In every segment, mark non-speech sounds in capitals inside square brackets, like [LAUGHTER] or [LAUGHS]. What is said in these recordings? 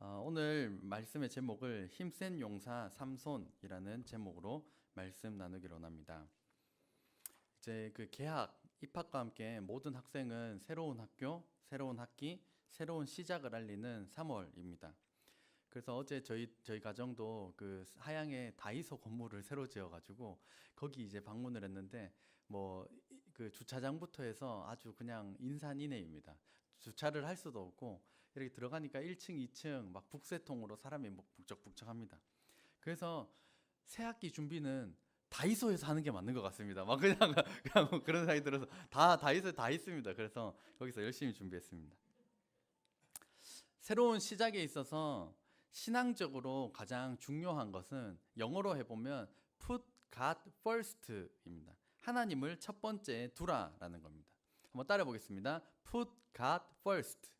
어, 오늘 말씀의 제목을 힘센 용사 삼손이라는 제목으로 말씀 나누기로 합니다. 이제 그 개학 입학과 함께 모든 학생은 새로운 학교, 새로운 학기, 새로운 시작을 알리는 3월입니다. 그래서 어제 저희 저희 가정도 그 하양에 다이소 건물을 새로 지어가지고 거기 이제 방문을 했는데 뭐 그 주차장부터 해서 아주 그냥 인산인해입니다. 주차를 할 수도 없고 이렇게 들어가니까 1층, 2층 막 북새통으로 사람이 막 북적북적합니다. 그래서 새 학기 준비는 다이소에서 하는 게 맞는 것 같습니다. 막 그냥 [LAUGHS] 그냥 뭐 그런 생각이 들어서 다 다이소에 다 있습니다. 그래서 거기서 열심히 준비했습니다. 새로운 시작에 있어서 신앙적으로 가장 중요한 것은 영어로 해보면 put God first입니다. 하나님을 첫 번째에 두라라는 겁니다. 한번 따라 보겠습니다. put God first.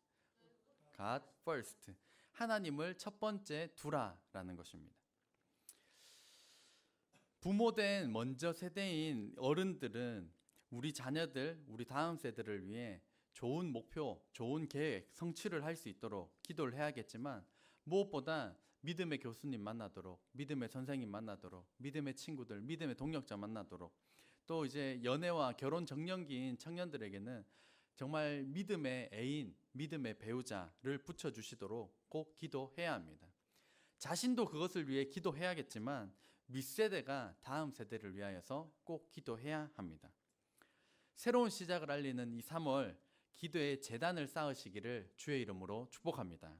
God first. 하나님을 첫 번째 두라라는 것입니다. 부모된 먼저 세대인 어른들은 우리 자녀들, 우리 다음 세대를 위해 좋은 목표, 좋은 계획, 성취를 할 수 있도록 기도를 해야겠지만 무엇보다 믿음의 교수님 만나도록, 믿음의 선생님 만나도록, 믿음의 친구들, 믿음의 동력자 만나도록, 또 이제 연애와 결혼 정년기인 청년들에게는 정말 믿음의 애인, 믿음의 배우자를 붙여주시도록 꼭 기도해야 합니다. 자신도 그것을 위해 기도해야겠지만 밑세대가 다음 세대를 위하여서 꼭 기도해야 합니다. 새로운 시작을 알리는 이 3월 기도의 재단을 쌓으시기를 주의 이름으로 축복합니다.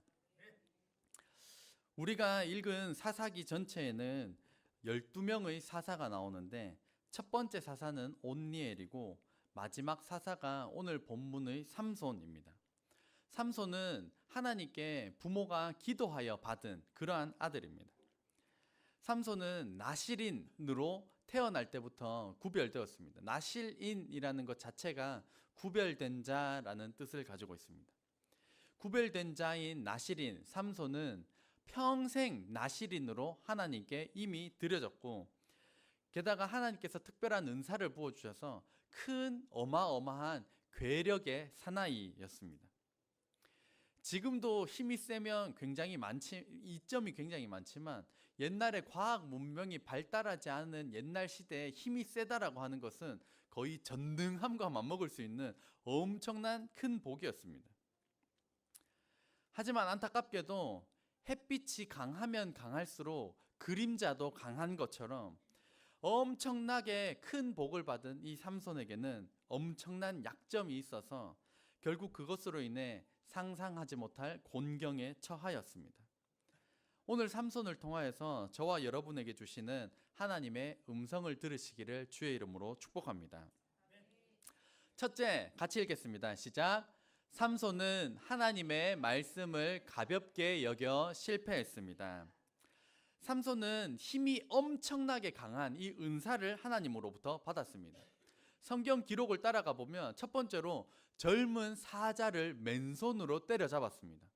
우리가 읽은 사사기 전체에는 12명의 사사가 나오는데 첫 번째 사사는 온니엘이고 마지막 사사가 오늘 본문의 삼손입니다. 삼손은 하나님께 부모가 기도하여 받은 그러한 아들입니다. 삼손은 나실인으로 태어날 때부터 구별되었습니다. 나실인이라는 것 자체가 구별된 자라는 뜻을 가지고 있습니다. 구별된 자인 나실인 삼손은 평생 나실인으로 하나님께 이미 드려졌고 게다가 하나님께서 특별한 은사를 부어 주셔서 큰 어마어마한 괴력의 사나이였습니다. 지금도 힘이 세면 굉장히 많지 이점이 굉장히 많지만 옛날에 과학 문명이 발달하지 않은 옛날 시대에 힘이 세다라고 하는 것은 거의 전능함과 맞먹을 수 있는 엄청난 큰 복이었습니다. 하지만 안타깝게도 햇빛이 강하면 강할수록 그림자도 강한 것처럼 엄청나게 큰 복을 받은 이 삼손에게는 엄청난 약점이 있어서 결국 그것으로 인해 상상하지 못할 곤경에 처하였습니다. 오늘 삼손을 통하여서 저와 여러분에게 주시는 하나님의 음성을 들으시기를 주의 이름으로 축복합니다. 첫째, 같이 읽겠습니다. 시작. 삼손은 하나님의 말씀을 가볍게 여겨 실패했습니다. 삼손은 힘이 엄청나게 강한 이 은사를 하나님으로부터 받았습니다. 성경 기록을 따라가 보면 첫 번째로 젊은 사자를 맨손으로 때려잡았습니다.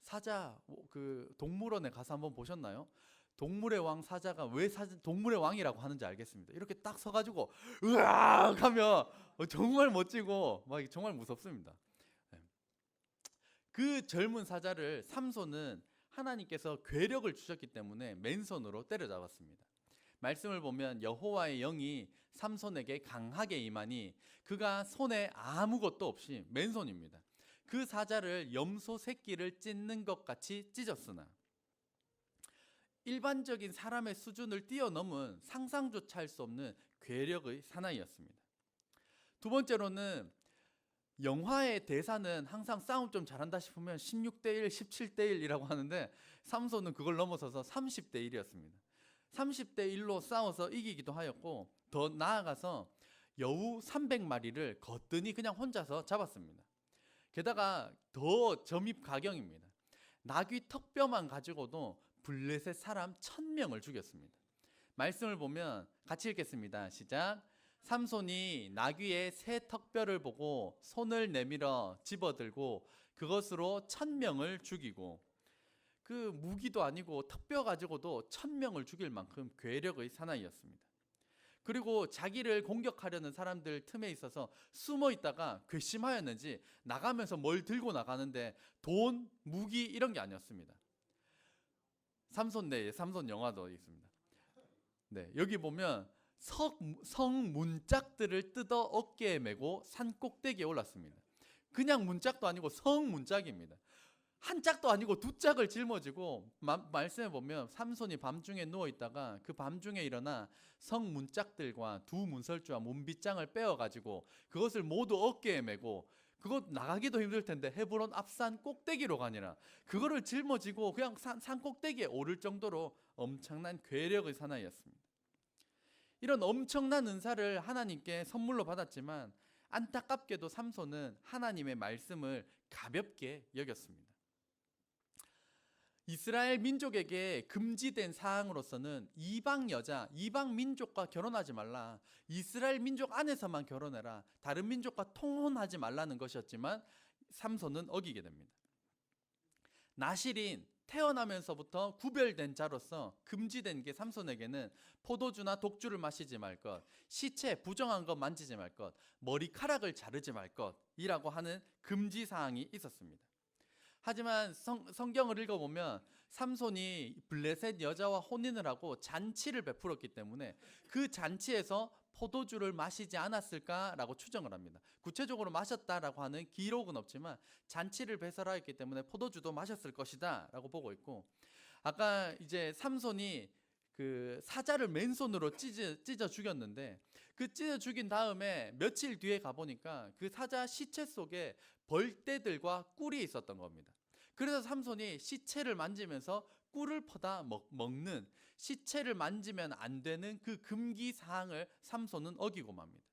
사자 그 동물원에 가서 한번 보셨나요? 동물의 왕 사자가 왜 사자, 동물의 왕이라고 하는지 알겠습니다. 이렇게 딱 서가지고 으악 하면 정말 멋지고 막 정말 무섭습니다. 네. 그 젊은 사자를 삼손은 하나님께서 괴력을 주셨기 때문에 맨손으로 때려잡았습니다. 말씀을 보면 여호와의 영이 삼손에게 강하게 임하니 그가 손에 아무것도 없이 맨손입니다. 그 사자를 염소 새끼를 찢는 것 같이 찢었으나 일반적인 사람의 수준을 뛰어넘은 상상조차 할 수 없는 괴력의 사나이였습니다. 두 번째로는 영화의 대사는 항상 싸움 좀 잘한다 싶으면 16대 1, 17대 1이라고 하는데 삼손은 그걸 넘어서서 30대 1이었습니다. 30대 1로 싸워서 이기기도 하였고 더 나아가서 여우 300마리를 거뜬히 그냥 혼자서 잡았습니다. 게다가 더 점입 가경입니다. 나귀 턱뼈만 가지고도 블레셋 사람 1000명을 죽였습니다. 말씀을 보면 같이 읽겠습니다. 시작. 삼손이 나귀의 새 턱뼈를 보고 손을 내밀어 집어들고 그것으로 천 명을 죽이고 그 무기도 아니고 턱뼈 가지고도 천 명을 죽일 만큼 괴력의 사나이였습니다. 그리고 자기를 공격하려는 사람들 틈에 있어서 숨어 있다가 괘씸하였는지 나가면서 뭘 들고 나가는데 돈, 무기 이런 게 아니었습니다. 삼손 네, 삼손 영화도 있습니다. 네, 여기 보면 석, 성 문짝들을 뜯어 어깨에 메고 산 꼭대기에 올랐습니다. 그냥 문짝도 아니고 성 문짝입니다. 한 짝도 아니고 두 짝을 짊어지고 마, 말씀해 보면 삼손이 밤중에 누워 있다가 그 밤중에 일어나 성 문짝들과 두 문설주와 문빗장을 빼어 가지고 그것을 모두 어깨에 메고 그것 나가기도 힘들 텐데 헤브론 앞산 꼭대기로 가니라 그거를 짊어지고 그냥 산, 산 꼭대기에 오를 정도로 엄청난 괴력의 사나이였습니다. 이런 엄청난 은사를 하나님께 선물로 받았지만 안타깝게도 삼손은 하나님의 말씀을 가볍게 여겼습니다. 이스라엘 민족에게 금지된 사항으로서는 이방 여자, 이방 민족과 결혼하지 말라. 이스라엘 민족 안에서만 결혼해라. 다른 민족과 통혼하지 말라는 것이었지만 삼손은 어기게 됩니다. 나실인 태어나면서부터 구별된 자로서 금지된 게 삼손에게는 포도주나 독주를 마시지 말 것, 시체 부정한 것 만지지 말 것, 머리카락을 자르지 말 것이라고 하는 금지 사항이 있었습니다. 하지만 성, 성경을 읽어보면 삼손이 블레셋 여자와 혼인을 하고 잔치를 베풀었기 때문에 그 잔치에서 포도주를 마시지 않았을까라고 추정을 합니다. 구체적으로 마셨다라고 하는 기록은 없지만 잔치를 배설하였기 때문에 포도주도 마셨을 것이다라고 보고 있고 아까 이제 삼손이 그 사자를 맨손으로 찢어, 찢어 죽였는데 그 찢어 죽인 다음에 며칠 뒤에 가보니까 그 사자 시체 속에 벌떼들과 꿀이 있었던 겁니다. 그래서 삼손이 시체를 만지면서 꿀을 퍼다 먹, 먹는 시체를 만지면 안 되는 그 금기 사항을 삼손은 어기고 맙니다.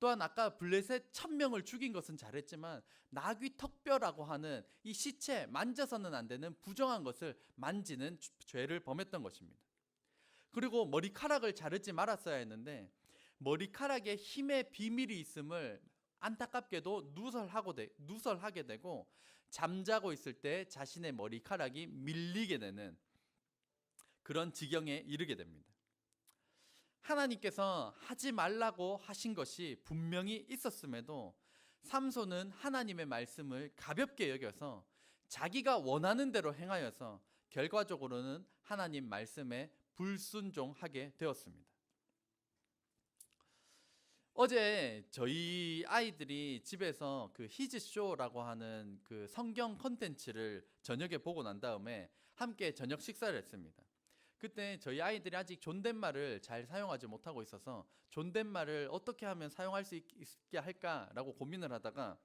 또한 아까 블레셋 천 명을 죽인 것은 잘했지만 나귀 턱뼈라고 하는 이 시체 만져서는 안 되는 부정한 것을 만지는 주- 죄를 범했던 것입니다. 그리고 머리카락을 자르지 말았어야 했는데 머리카락에 힘의 비밀이 있음을 안타깝게도 누설하고 되, 누설하게 되고 잠자고 있을 때 자신의 머리카락이 밀리게 되는 그런 지경에 이르게 됩니다. 하나님께서 하지 말라고 하신 것이 분명히 있었음에도 삼손은 하나님의 말씀을 가볍게 여겨서 자기가 원하는 대로 행하여서 결과적으로는 하나님 말씀에 불순종하게 되었습니다. 어제 저희 아이들이 집에서 그 히즈 쇼라고 하는 그 성경 컨텐츠를 저녁에 보고 난 다음에 함께 저녁 식사를 했습니다. 그때 저희 아이들이 아직 존댓말을 잘 사용하지 못하고 있어서 존댓말을 어떻게 하면 사용할 수 있- 있게 할까라고 고민을 하다가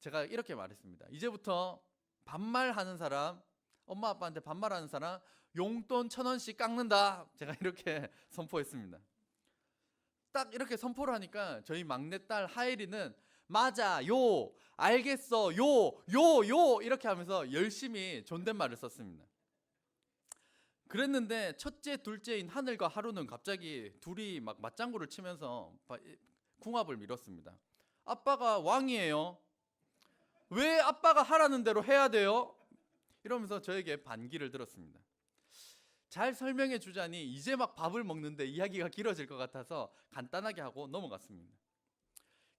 제가 이렇게 말했습니다. 이제부터 반말하는 사람, 엄마 아빠한테 반말하는 사람 용돈 천 원씩 깎는다. 제가 이렇게 [LAUGHS] 선포했습니다. 딱 이렇게 선포를 하니까 저희 막내딸 하엘이는 맞아 요 알겠어 요 요 요 이렇게 하면서 열심히 존댓말을 썼습니다. 그랬는데 첫째 둘째인 하늘과 하루는 갑자기 둘이 막 맞장구를 치면서 궁합을 미뤘습니다. 아빠가 왕이에요. 왜 아빠가 하라는 대로 해야 돼요? 이러면서 저에게 반기를 들었습니다. 잘 설명해 주자니 이제 막 밥을 먹는데 이야기가 길어질 것 같아서 간단하게 하고 넘어갔습니다.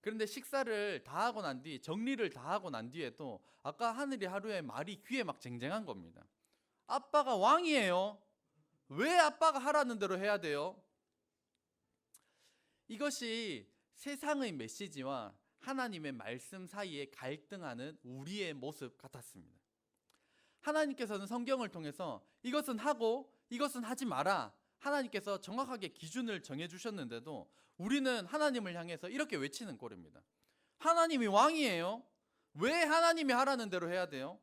그런데 식사를 다 하고 난 뒤, 정리를 다 하고 난 뒤에도 아까 하늘이 하루에 말이 귀에 막 쟁쟁한 겁니다. 아빠가 왕이에요. 왜 아빠가 하라는 대로 해야 돼요? 이것이 세상의 메시지와 하나님의 말씀 사이에 갈등하는 우리의 모습 같았습니다. 하나님께서는 성경을 통해서 이것은 하고 이것은 하지 마라. 하나님께서 정확하게 기준을 정해 주셨는데도 우리는 하나님을 향해서 이렇게 외치는 꼴입니다. 하나님이 왕이에요. 왜 하나님이 하라는 대로 해야 돼요?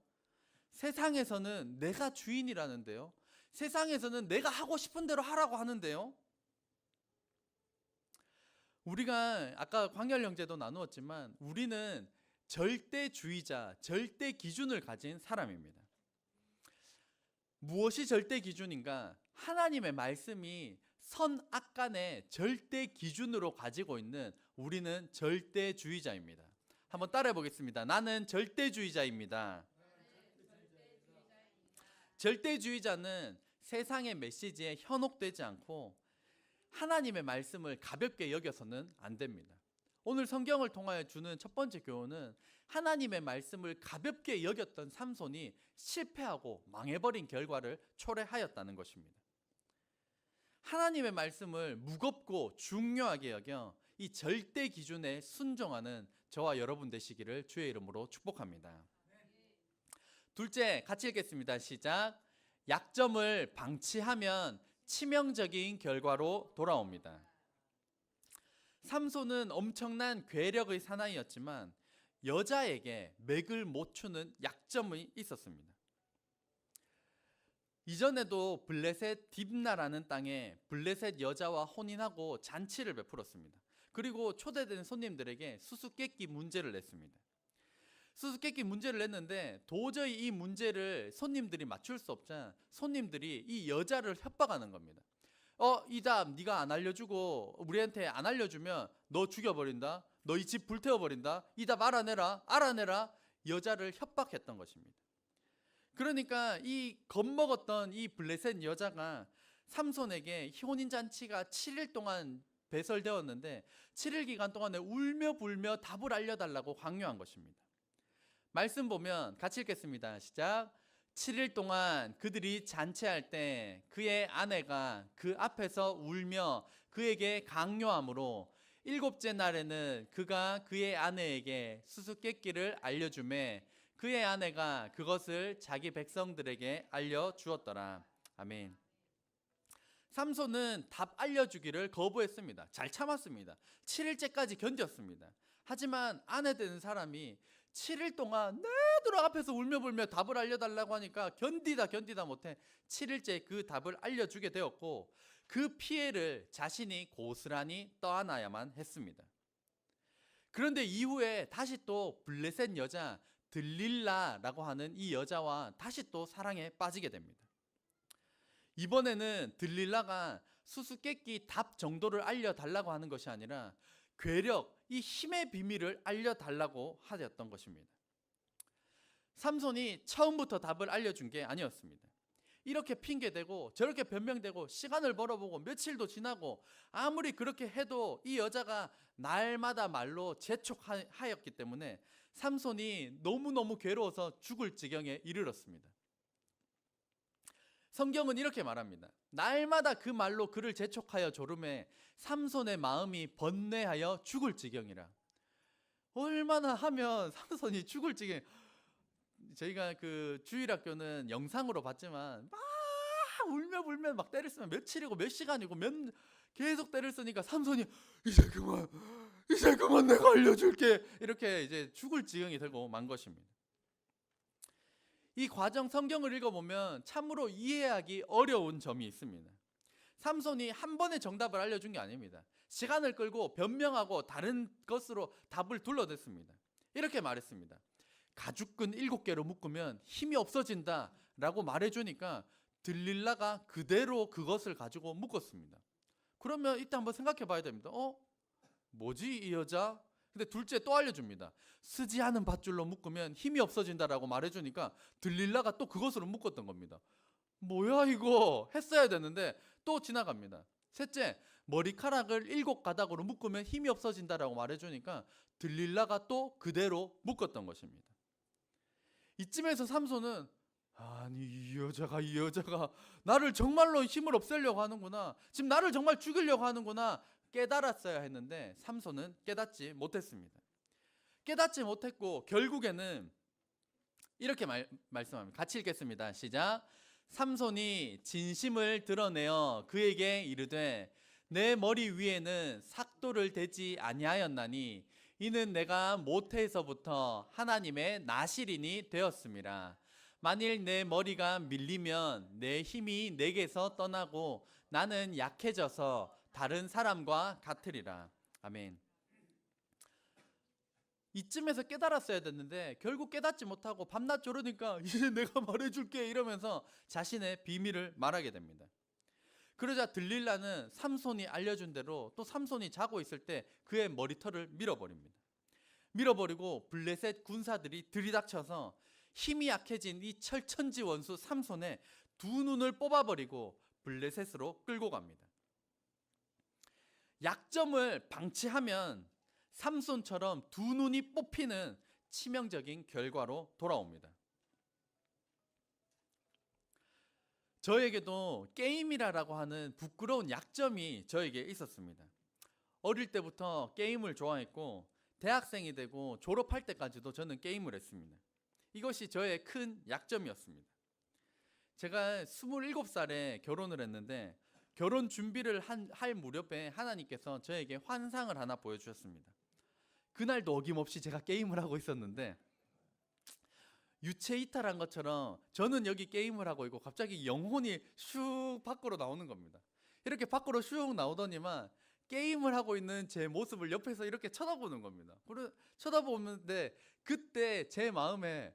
세상에서는 내가 주인이라는데요. 세상에서는 내가 하고 싶은 대로 하라고 하는데요. 우리가 아까 광열 형제도 나누었지만 우리는 절대주의자, 절대 기준을 가진 사람입니다. 무엇이 절대 기준인가? 하나님의 말씀이 선악 간의 절대 기준으로 가지고 있는 우리는 절대주의자입니다. 한번 따라해 보겠습니다. 나는 절대주의자입니다. 절대주의자는 세상의 메시지에 현혹되지 않고 하나님의 말씀을 가볍게 여겨서는 안 됩니다. 오늘 성경을 통하여 주는 첫 번째 교훈은 하나님의 말씀을 가볍게 여겼던 삼손이 실패하고 망해버린 결과를 초래하였다는 것입니다. 하나님의 말씀을 무겁고 중요하게 여겨 이 절대 기준에 순종하는 저와 여러분 되시기를 주의 이름으로 축복합니다. 둘째, 같이 읽겠습니다. 시작. 약점을 방치하면 치명적인 결과로 돌아옵니다. 삼손은 엄청난 괴력의 사나이였지만 여자에게 맥을 못 추는 약점이 있었습니다. 이전에도 블레셋 딥나라는 땅에 블레셋 여자와 혼인하고 잔치를 베풀었습니다. 그리고 초대된 손님들에게 수수께끼 문제를 냈습니다. 수수께끼 문제를 냈는데 도저히 이 문제를 손님들이 맞출 수 없자 손님들이 이 여자를 협박하는 겁니다. 어, 이 답 네가 안 알려주고 우리한테 안 알려주면 너 죽여버린다. 너 이 집 불태워버린다. 이 답 알아내라. 알아내라. 여자를 협박했던 것입니다. 그러니까 이 겁먹었던 이 블레셋 여자가 삼손에게 혼인 잔치가 7일 동안 배설되었는데 7일 기간 동안에 울며 불며 답을 알려달라고 강요한 것입니다. 말씀 보면 같이 읽겠습니다. 시작. 7일 동안 그들이 잔치할 때 그의 아내가 그 앞에서 울며 그에게 강요함으로 일곱째 날에는 그가 그의 아내에게 수수께끼를 알려주매 그의 아내가 그것을 자기 백성들에게 알려주었더라. 아멘. 삼손은 답 알려주기를 거부했습니다. 잘 참았습니다. 7일째까지 견뎠습니다. 하지만 아내 되는 사람이 7일 동안 내들 앞에서 울며 불며 답을 알려달라고 하니까 견디다 견디다 못해 7일째 그 답을 알려주게 되었고 그 피해를 자신이 고스란히 떠안아야만 했습니다. 그런데 이후에 다시 또 블레셋 여자 들릴라라고 하는 이 여자와 다시 또 사랑에 빠지게 됩니다. 이번에는 들릴라가 수수께끼 답 정도를 알려달라고 하는 것이 아니라 괴력, 이 힘의 비밀을 알려달라고 하였던 것입니다. 삼손이 처음부터 답을 알려준 게 아니었습니다. 이렇게 핑계대고 저렇게 변명되고 시간을 벌어보고 며칠도 지나고 아무리 그렇게 해도 이 여자가 날마다 말로 재촉하였기 때문에 삼손이 너무너무 괴로워서 죽을 지경에 이르렀습니다. 성경은 이렇게 말합니다. 날마다 그 말로 그를 재촉하여 조름해 삼손의 마음이 번뇌하여 죽을 지경이라. 얼마나 하면 삼손이 죽을 지경. 저희가 그 주일학교는 영상으로 봤지만 막 울며 불며 막 때를 쓰면 며칠이고 몇 시간이고 몇 계속 때를 쓰니까 삼손이 이제 그만 이제 그만 내가 알려줄게 이렇게 이제 죽을 지경이 되고 만 것입니다. 이 과정 성경을 읽어보면 참으로 이해하기 어려운 점이 있습니다. 삼손이 한 번에 정답을 알려준 게 아닙니다. 시간을 끌고 변명하고 다른 것으로 답을 둘러댔습니다. 이렇게 말했습니다. 가죽끈 일곱 개로 묶으면 힘이 없어진다 라고 말해주니까 들릴라가 그대로 그것을 가지고 묶었습니다. 그러면 이때 한번 생각해 봐야 됩니다. 어? 뭐지 이 여자? 근데 둘째 또 알려줍니다. 쓰지 않은 밧줄로 묶으면 힘이 없어진다라고 말해주니까 들릴라가 또 그것으로 묶었던 겁니다. 뭐야 이거 했어야 되는데 또 지나갑니다. 셋째 머리카락을 일곱 가닥으로 묶으면 힘이 없어진다라고 말해주니까 들릴라가 또 그대로 묶었던 것입니다. 이쯤에서 삼손은 아니 이 여자가 이 여자가 나를 정말로 힘을 없애려고 하는구나. 지금 나를 정말 죽이려고 하는구나. 깨달았어야 했는데 삼손은 깨닫지 못했습니다. 깨닫지 못했고 결국에는 이렇게 말, 말씀합니다. 같이 읽겠습니다. 시작. 삼손이 진심을 드러내어 그에게 이르되 내 머리 위에는 삭도를 대지 아니하였나니 이는 내가 모태에서부터 하나님의 나시린이 되었습니다. 만일 내 머리가 밀리면 내 힘이 내게서 떠나고 나는 약해져서 다른 사람과 같으리라. 아멘. 이쯤에서 깨달았어야 됐는데 결국 깨닫지 못하고 밤낮 조르니까 [LAUGHS] 이제 내가 말해줄게 이러면서 자신의 비밀을 말하게 됩니다. 그러자 들릴라는 삼손이 알려준 대로 또 삼손이 자고 있을 때 그의 머리털을 밀어버립니다. 밀어버리고 블레셋 군사들이 들이닥쳐서 힘이 약해진 이 철천지 원수 삼손의 두 눈을 뽑아버리고 블레셋으로 끌고 갑니다. 약점을 방치하면 삼손처럼 두 눈이 뽑히는 치명적인 결과로 돌아옵니다. 저에게도 게임이라고 하는 부끄러운 약점이 저에게 있었습니다. 어릴 때부터 게임을 좋아했고 대학생이 되고 졸업할 때까지도 저는 게임을 했습니다. 이것이 저의 큰 약점이었습니다. 제가 27살에 결혼을 했는데 결혼 준비를 한, 할 무렵에 하나님께서 저에게 환상을 하나 보여주셨습니다. 그날도 어김없이 제가 게임을 하고 있었는데 유체 이탈한 것처럼 저는 여기 게임을 하고 있고 갑자기 영혼이 슉 밖으로 나오는 겁니다. 이렇게 밖으로 슉 나오더니만 게임을 하고 있는 제 모습을 옆에서 이렇게 쳐다보는 겁니다. 그래 쳐다보는데 그때 제 마음에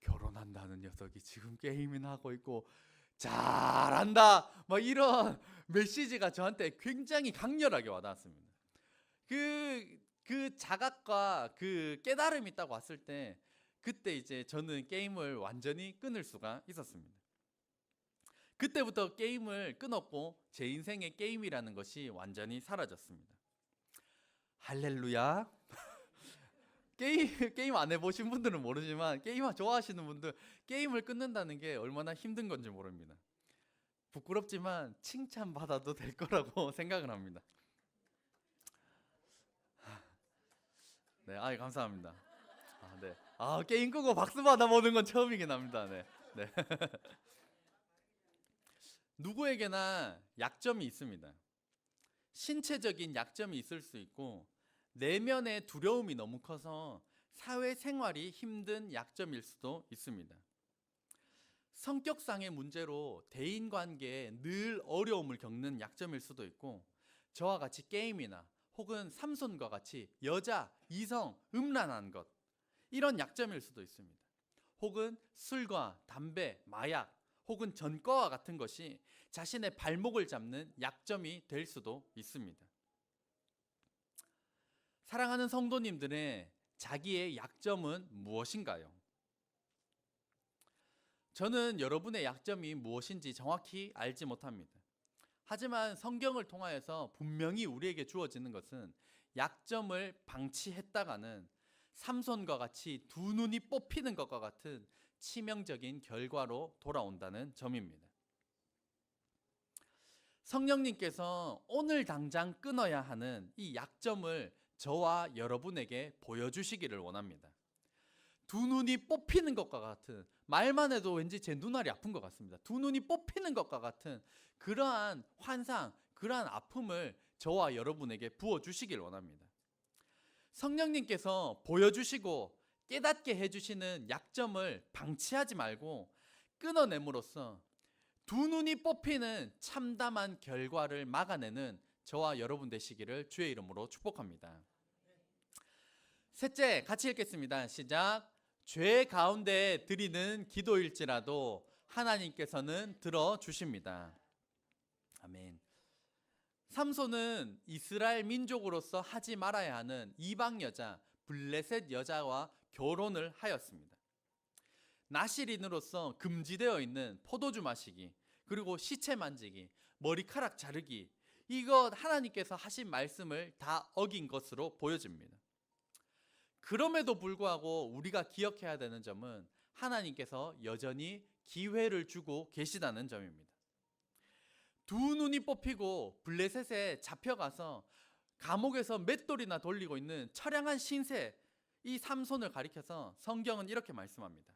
결혼한다는 녀석이 지금 게임이나 하고 있고 잘한다 막 이런 메시지가 저한테 굉장히 강렬하게 와닿았습니다. 그, 그 자각과 그 깨달음이 있다고 왔을 때 그때 이제 저는 게임을 완전히 끊을 수가 있었습니다. 그때부터 게임을 끊었고 제 인생의 게임이라는 것이 완전히 사라졌습니다. 할렐루야. 게임 [LAUGHS] 게임 안 해보신 분들은 모르지만 게임 좋아하시는 분들 게임을 끊는다는 게 얼마나 힘든 건지 모릅니다. 부끄럽지만 칭찬 받아도 될 거라고 [LAUGHS] 생각을 합니다. 네, 아 감사합니다. 아, 네. 아 게임 끄고 박수 받아보는 건 처음이긴 합니다. 네, 네. [LAUGHS] 누구에게나 약점이 있습니다. 신체적인 약점이 있을 수 있고 내면의 두려움이 너무 커서 사회생활이 힘든 약점일 수도 있습니다. 성격상의 문제로 대인 관계에 늘 어려움을 겪는 약점일 수도 있고 저와 같이 게임이나 혹은 삼손과 같이 여자, 이성, 음란한 것 이런 약점일 수도 있습니다. 혹은 술과 담배, 마약 혹은 전과와 같은 것이 자신의 발목을 잡는 약점이 될 수도 있습니다. 사랑하는 성도님들의 자기의 약점은 무엇인가요? 저는 여러분의 약점이 무엇인지 정확히 알지 못합니다. 하지만 성경을 통하여서 분명히 우리에게 주어지는 것은 약점을 방치했다가는 삼손과 같이 두 눈이 뽑히는 것과 같은 치명적인 결과로 돌아온다는 점입니다. 성령님께서 오늘 당장 끊어야 하는 이 약점을 저와 여러분에게 보여주시기를 원합니다. 두 눈이 뽑히는 것과 같은 말만 해도 왠지 제 눈알이 아픈 것 같습니다. 두 눈이 뽑히는 것과 같은 그러한 환상, 그러한 아픔을 저와 여러분에게 부어 주시길 원합니다. 성령님께서 보여주시고 깨닫게 해주시는 약점을 방치하지 말고 끊어냄으로써 두 눈이 뽑히는 참담한 결과를 막아내는 저와 여러분 되시기를 주의 이름으로 축복합니다. 셋째, 같이 읽겠습니다. 시작. 죄 가운데 드리는 기도일지라도 하나님께서는 들어 주십니다. 아멘. 삼손은 이스라엘 민족으로서 하지 말아야 하는 이방 여자 블레셋 여자와 결혼을 하였습니다. 나시린으로서 금지되어 있는 포도주 마시기, 그리고 시체 만지기, 머리카락 자르기, 이것 하나님께서 하신 말씀을 다 어긴 것으로 보여집니다. 그럼에도 불구하고 우리가 기억해야 되는 점은 하나님께서 여전히 기회를 주고 계시다는 점입니다. 두 눈이 뽑히고 블레셋에 잡혀가서 감옥에서 맷돌이나 돌리고 있는 처량한 신세 이 삼손을 가리켜서 성경은 이렇게 말씀합니다.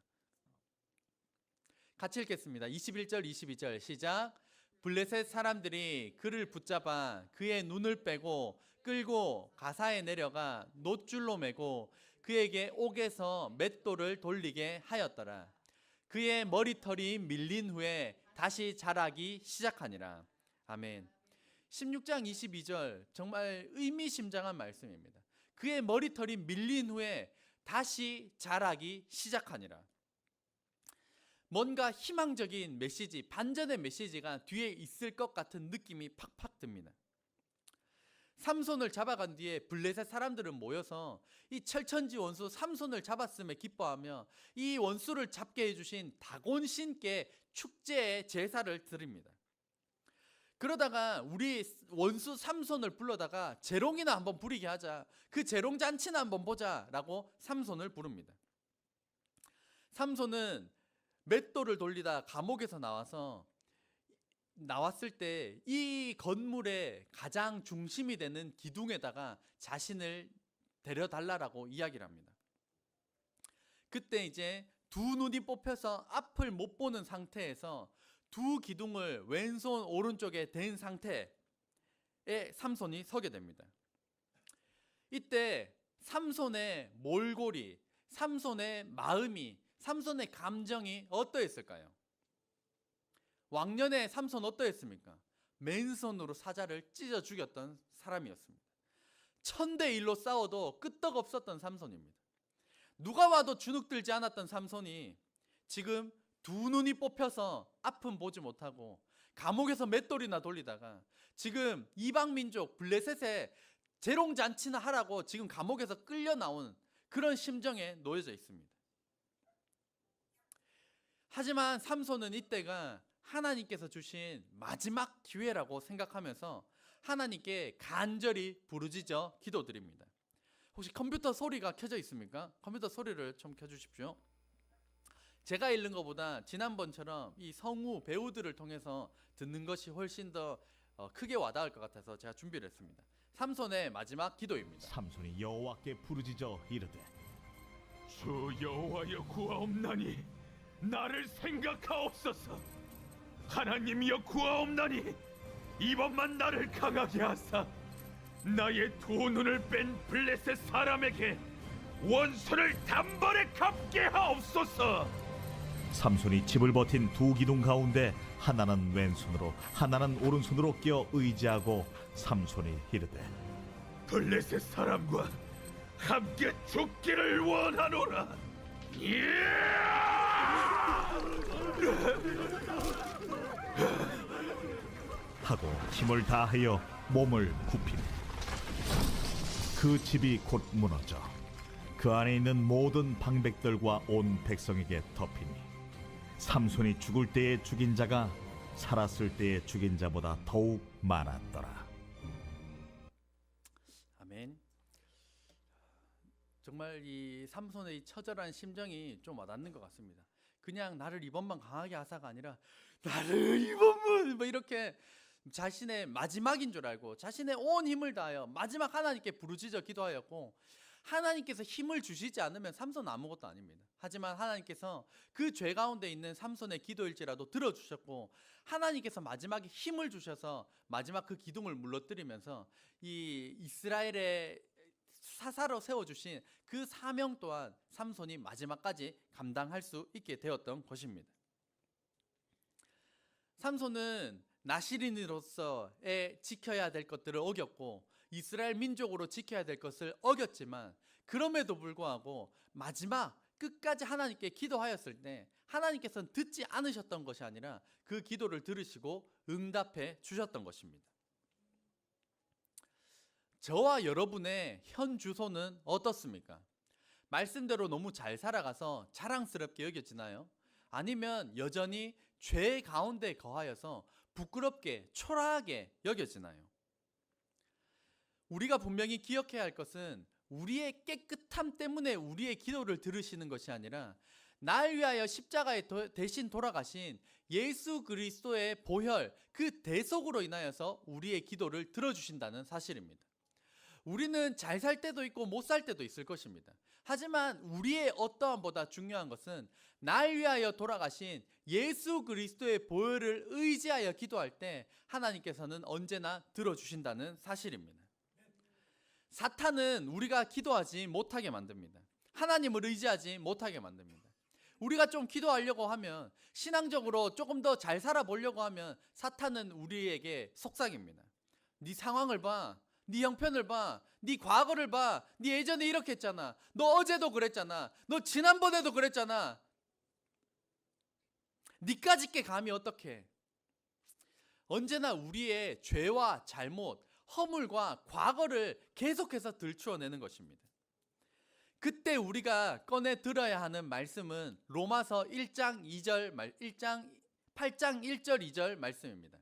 같이 읽겠습니다. 21절 22절 시작. 블레셋 사람들이 그를 붙잡아 그의 눈을 빼고 끌고 가사에 내려가 놋줄로 매고 그에게 옥에서 맷돌을 돌리게 하였더라. 그의 머리털이 밀린 후에 다시 자라기 시작하니라. 아멘. 16장 22절 정말 의미심장한 말씀입니다. 그의 머리털이 밀린 후에 다시 자라기 시작하니라. 뭔가 희망적인 메시지, 반전의 메시지가 뒤에 있을 것 같은 느낌이 팍팍 듭니다. 삼손을 잡아간 뒤에 블레셋 사람들은 모여서 이 철천지 원수 삼손을 잡았음에 기뻐하며 이 원수를 잡게 해주신 다곤 신께 축제의 제사를 드립니다. 그러다가 우리 원수 삼손을 불러다가 재롱이나 한번 부리게 하자. 그 재롱 잔치나 한번 보자라고 삼손을 부릅니다. 삼손은 맷돌을 돌리다 감옥에서 나와서 나왔을 때 이 건물의 가장 중심이 되는 기둥에다가 자신을 데려달라라고 이야기를 합니다. 그때 이제 두 눈이 뽑혀서 앞을 못 보는 상태에서 두 기둥을 왼손 오른쪽에 댄 상태에 삼손이 서게 됩니다. 이때 삼손의 몰골이, 삼손의 마음이, 삼손의 감정이 어떠했을까요? 왕년에 삼손 어떠했습니까? 맨손으로 사자를 찢어 죽였던 사람이었습니다. 천대 일로 싸워도 끄떡없었던 삼손입니다. 누가 와도 주눅들지 않았던 삼손이 지금 두 눈이 뽑혀서 아픔 보지 못하고 감옥에서 맷돌이나 돌리다가 지금 이방 민족 블레셋에 재롱 잔치나 하라고 지금 감옥에서 끌려 나온 그런 심정에 놓여져 있습니다. 하지만 삼손은 이때가 하나님께서 주신 마지막 기회라고 생각하면서 하나님께 간절히 부르짖어 기도드립니다. 혹시 컴퓨터 소리가 켜져 있습니까? 컴퓨터 소리를 좀 켜주십시오. 제가 읽는 것보다 지난번처럼 이 성우 배우들을 통해서 듣는 것이 훨씬 더 어, 크게 와닿을 것 같아서 제가 준비를 했습니다. 삼손의 마지막 기도입니다. 삼손이 여호와께 부르짖어 이르되 주 여호와여 구하옵나니 나를 생각하옵소서. 하나님이여 구하옵나니 이번만 나를 강하게 하사 나의 두 눈을 뺀 블레셋 사람에게 원수를 단번에 갚게 하옵소서. 삼손이 집을 버틴 두 기둥 가운데 하나는 왼손으로 하나는 오른손으로 끼어 의지하고 삼손이 이르되 블레셋 사람과 함께 죽기를 원하노라 하고 힘을 다하여 몸을 굽히니 그 집이 곧 무너져 그 안에 있는 모든 방백들과 온 백성에게 덮이니 삼손이 죽을 때에 죽인 자가 살았을 때에 죽인 자보다 더욱 많았더라 아멘. 정말 이 삼손의 이 처절한 심정이 좀 와닿는 것 같습니다. 그냥 나를 이번만 강하게 하사가 아니라 나를 이번만 뭐 이렇게 자신의 마지막인 줄 알고 자신의 온 힘을 다하여 마지막 하나님께 부르짖어 기도하였고 하나님께서 힘을 주시지 않으면 삼손 아무것도 아닙니다. 하지만 하나님께서 그 죄 가운데 있는 삼손의 기도일지라도 들어주셨고 하나님께서 마지막에 힘을 주셔서 마지막 그 기둥을 물러뜨리면서 이 이스라엘의 사사로 세워주신 그 사명 또한 삼손이 마지막까지 감당할 수 있게 되었던 것입니다. 삼손은 나시린으로서의 지켜야 될 것들을 어겼고 이스라엘 민족으로 지켜야 될 것을 어겼지만 그럼에도 불구하고 마지막 끝까지 하나님께 기도하였을 때 하나님께서는 듣지 않으셨던 것이 아니라 그 기도를 들으시고 응답해 주셨던 것입니다. 저와 여러분의 현 주소는 어떻습니까? 말씀대로 너무 잘 살아가서 자랑스럽게 여겨지나요? 아니면 여전히 죄 가운데 거하여서 부끄럽게 초라하게 여겨지나요? 우리가 분명히 기억해야 할 것은 우리의 깨끗함 때문에 우리의 기도를 들으시는 것이 아니라 날 위하여 십자가에 도- 대신 돌아가신 예수 그리스도의 보혈 그 대속으로 인하여서 우리의 기도를 들어주신다는 사실입니다. 우리는 잘 살 때도 있고 못 살 때도 있을 것입니다. 하지만 우리의 어떠함보다 중요한 것은 날 위하여 돌아가신 예수 그리스도의 보혈을 의지하여 기도할 때 하나님께서는 언제나 들어주신다는 사실입니다. 사탄은 우리가 기도하지 못하게 만듭니다. 하나님을 의지하지 못하게 만듭니다. 우리가 좀 기도하려고 하면 신앙적으로 조금 더 잘 살아보려고 하면 사탄은 우리에게 속삭입니다. 네 상황을 봐. 네 형편을 봐. 네 과거를 봐. 네 예전에 이렇게 했잖아. 너 어제도 그랬잖아. 너 지난번에도 그랬잖아. 니까짓 게 감히 어떻게? 언제나 우리의 죄와 잘못, 허물과 과거를 계속해서 들추어내는 것입니다. 그때 우리가 꺼내 들어야 하는 말씀은 로마서 1장 2절 말 1장 8장 1절 2절 말씀입니다.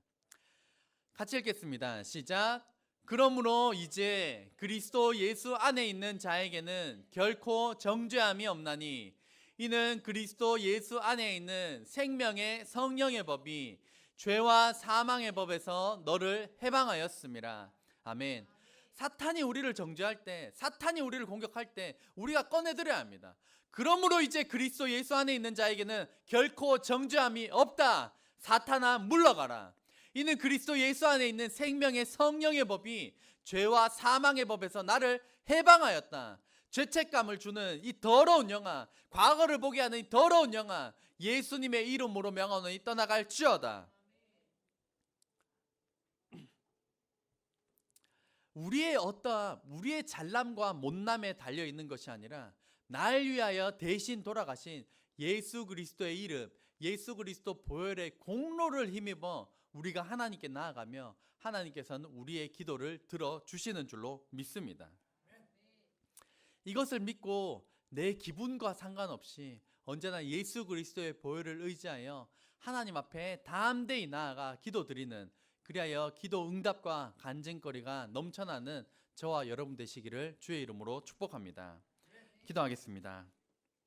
같이 읽겠습니다. 시작. 그러므로 이제 그리스도 예수 안에 있는 자에게는 결코 정죄함이 없나니 이는 그리스도 예수 안에 있는 생명의 성령의 법이 죄와 사망의 법에서 너를 해방하였습니다. 아멘. 사탄이 우리를 정죄할 때, 사탄이 우리를 공격할 때 우리가 꺼내들어야 합니다. 그러므로 이제 그리스도 예수 안에 있는 자에게는 결코 정죄함이 없다. 사탄아 물러가라. 이는 그리스도 예수 안에 있는 생명의 성령의 법이 죄와 사망의 법에서 나를 해방하였다. 죄책감을 주는 이 더러운 영아, 과거를 보게 하는 이 더러운 영아, 예수님의 이름으로 명하노니 떠나갈지어다. 우리의 어떠 우리의 잘남과 못남에 달려 있는 것이 아니라 날 위하여 대신 돌아가신 예수 그리스도의 이름, 예수 그리스도 보혈의 공로를 힘입어 우리가 하나님께 나아가며 하나님께서는 우리의 기도를 들어 주시는 줄로 믿습니다. 이것을 믿고 내 기분과 상관없이 언제나 예수 그리스도의 보혈을 의지하여 하나님 앞에 담대히 나아가 기도드리는 그리하여 기도 응답과 간증거리가 넘쳐나는 저와 여러분 되시기를 주의 이름으로 축복합니다. 기도하겠습니다.